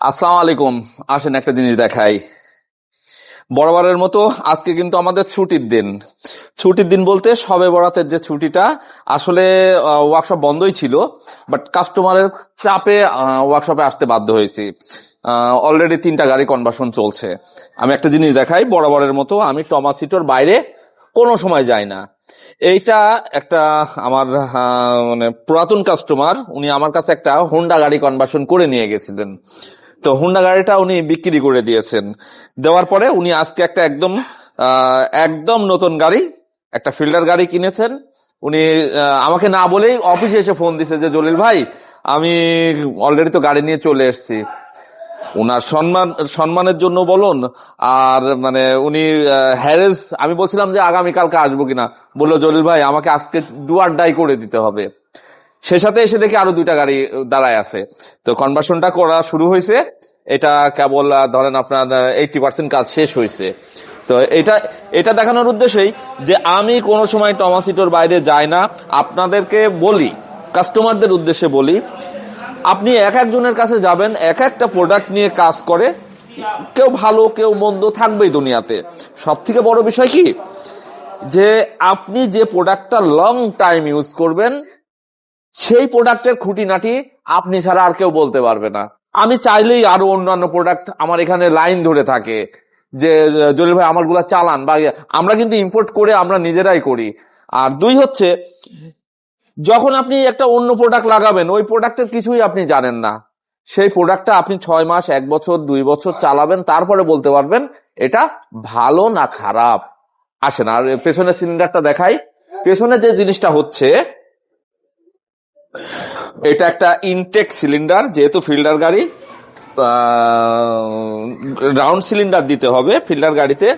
আসসালামু আলাইকুম আসেন একটা জিনিস দেখাই। বরাবরের মতো আজকে কিন্তু আমাদের ছুটির দিন। ছুটির দিন বলতে সবে বরাতের যে ছুটিটা, আসলে ওয়ার্কশপ বন্ধই ছিল বাট কাস্টমারের চাপে ওয়ার্কশপে আসতে বাধ্য হয়েছি। অলরেডি তিনটা গাড়ি কনভার্সন চলছে। আমি একটা জিনিস দেখাই, বরাবরের মতো আমি টমাসিটোর বাইরে কোনো সময় যাই না। এইটা একটা আমার মানে পুরাতন কাস্টমার উনি আমার কাছে একটা হোন্ডা গাড়ি কনভার্সন করে নিয়ে গেছিলেন। তো হুন্ডা গাড়িটা উনি বিক্রি করে দিয়েছেন। দেওয়ার পরে উনি আজকে একটা একদম একদম নতুন গাড়ি, একটা ফিল্ডার গাড়ি কিনেছেন। উনি আমাকে না বলেই অফিসে এসে ফোন দিছে যে, জলিল ভাই, আমি অলরেডি তো গাড়ি নিয়ে চলে এসেছি। ওনার সম্মান, সম্মানের জন্য বলুন, আর মানে উনি হ্যারেস আমি বলছিলাম যে, আগামীকালকে আসব কিনা? বলল, জলিল ভাই, আমাকে আজকে ডুয়ার ডাই করে দিতে হবে। সে সাথে এসে দেখি আরও দুইটা গাড়ি দাঁড়ায় আছে। তো কনভার্সনটা করা শুরু হয়েছে। এটা কেবল ধরেন আপনার এইটি পার্সেন্ট কাজ শেষ হয়েছে। তো এটা এটা দেখানোর উদ্দেশ্যেই যে আমি কোনো সময় টমাসিটোর বাইরে যাই না। আপনাদেরকে বলি কাস্টমারদের উদ্দেশ্যে বলি, আপনি এক একজনের কাছে যাবেন, এক একটা প্রোডাক্ট নিয়ে কাজ করে। কেউ ভালো, কেউ মন্দ থাকবেই দুনিয়াতে। সব থেকে বড় বিষয় কি? যে আপনি যে প্রোডাক্টটা লং টাইম ইউজ করবেন সেই প্রোডাক্টের খুঁটিনাটি আপনি ছাড়া আর কেউ বলতে পারবে না। আমি চাইলেই আরও অন্যান্য প্রোডাক্ট আমার এখানে লাইন ধরে থাকে যে, জলিল ভাই আমারগুলা চালান বা। আমরা কিন্তু ইম্পোর্ট করে আমরা নিজেরাই করি। আর দুই হচ্ছে, যখন আপনি একটা অন্য প্রোডাক্ট লাগাবেন, ওই প্রোডাক্টের কিছুই আপনি জানেন না। সেই প্রোডাক্টটা আপনি ছয় মাস, এক বছর, দুই বছর চালাবেন, তারপরে বলতে পারবেন, এটা ভালো না খারাপ? আসেন, আর পেছনের সিলিন্ডারটা দেখাই। পেছনে যে জিনিসটা হচ্ছে এটা একটা ইনটেক সিলিন্ডার যেহেতু ফিল্ডার গাড়ি রাউন্ড সিলিন্ডার দিতে হবে ফিল্ডার গাড়িতে।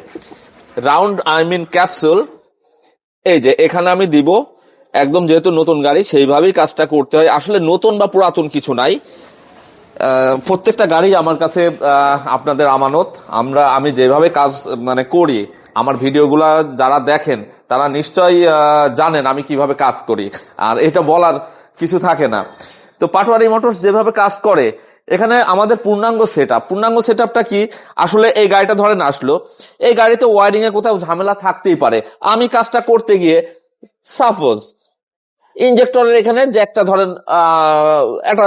রাউন্ড আই মিন ক্যাপসুল এই যে, এখানে আমি দিব, একদম যেহেতু নতুন গাড়ি, সেইভাবেই কাজটা করতে হয়। আসলে নতুন বা পুরাতন কিছু নাই। প্রত্যেকটা গাড়ি আমার কাছে আপনাদের আমানত। আমরা, আমি যেভাবে কাজ মানে করি, আমার ভিডিওগুলা যারা দেখেন, তারা নিশ্চয়ই জানেন আমি কীভাবে কাজ করি। আর এটা বলার কিছু থাকে না। তো পাটোয়ারি মোটরস যেভাবে কাজ করে, এখানে আমাদের পূর্ণাঙ্গ সেট পূর্ণাঙ্গ সেট কি? আসলে এই গাড়িটা ধরেন আসলো। এই গাড়িতে ওয়ারিং এ কোথাও ঝামেলা থাকতেই পারে। আমি কাজটা করতে গিয়ে সাপোজ ইঞ্জেক্টরের এখানে যে একটা ধরেন একটা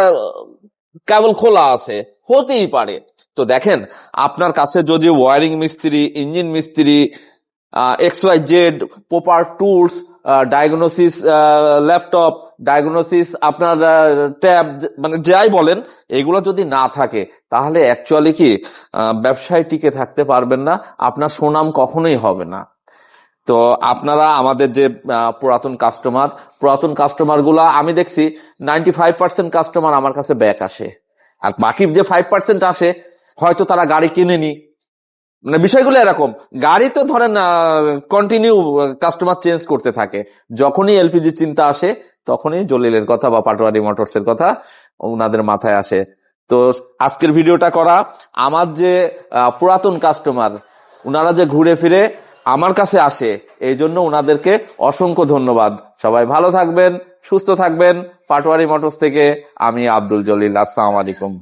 কেবল খোলা আছে, হতেই পারে। তো দেখেন, আপনার কাছে যদি ওয়ারিং মিস্ত্রি ইঞ্জিন মিস্ত্রি X Y Z proper tools diagnosis laptop diagnosis আপনার ট্যাব মানে যাই বলেন, এগুলো যদি না থাকে, তাহলে অ্যাকচুয়ালি কি ব্যবসায় টিকে থাকতে পারবেন না, আপনার সুনাম কখনোই হবে না। তো আপনারা আমাদের যে পুরাতন কাস্টমার পুরাতন কাস্টমারগুলা, আমি দেখছি নাইনটি ফাইভ পার্সেন্ট কাস্টমার আমার কাছে ব্যাক আসে। আর বাকি যে ফাইভ পার্সেন্ট আসে, হয়তো তারা গাড়ি কিনেনি মানে বিষয়গুলো এরকম। গাড়ি তো ধরেন কন্টিনিউ কাস্টমার চেঞ্জ করতে থাকে। যখনই এলপিজি চিন্তা আসে, তখনই জলিলের কথা বা পাটোয়ারি মোটরস এর কথা ওনাদের মাথায় আসে। তো আজকের ভিডিওটা করা, আমার যে পুরাতন কাস্টমার ওনারা যে ঘুরে ফিরে আমার কাছে আসে, এই জন্য ওনাদেরকে অসংখ্য ধন্যবাদ। সবাই ভালো থাকবেন, সুস্থ থাকবেন। পাটোয়ারি মোটরস থেকে আমি আব্দুল জলিল, আসসালাম আলাইকুম।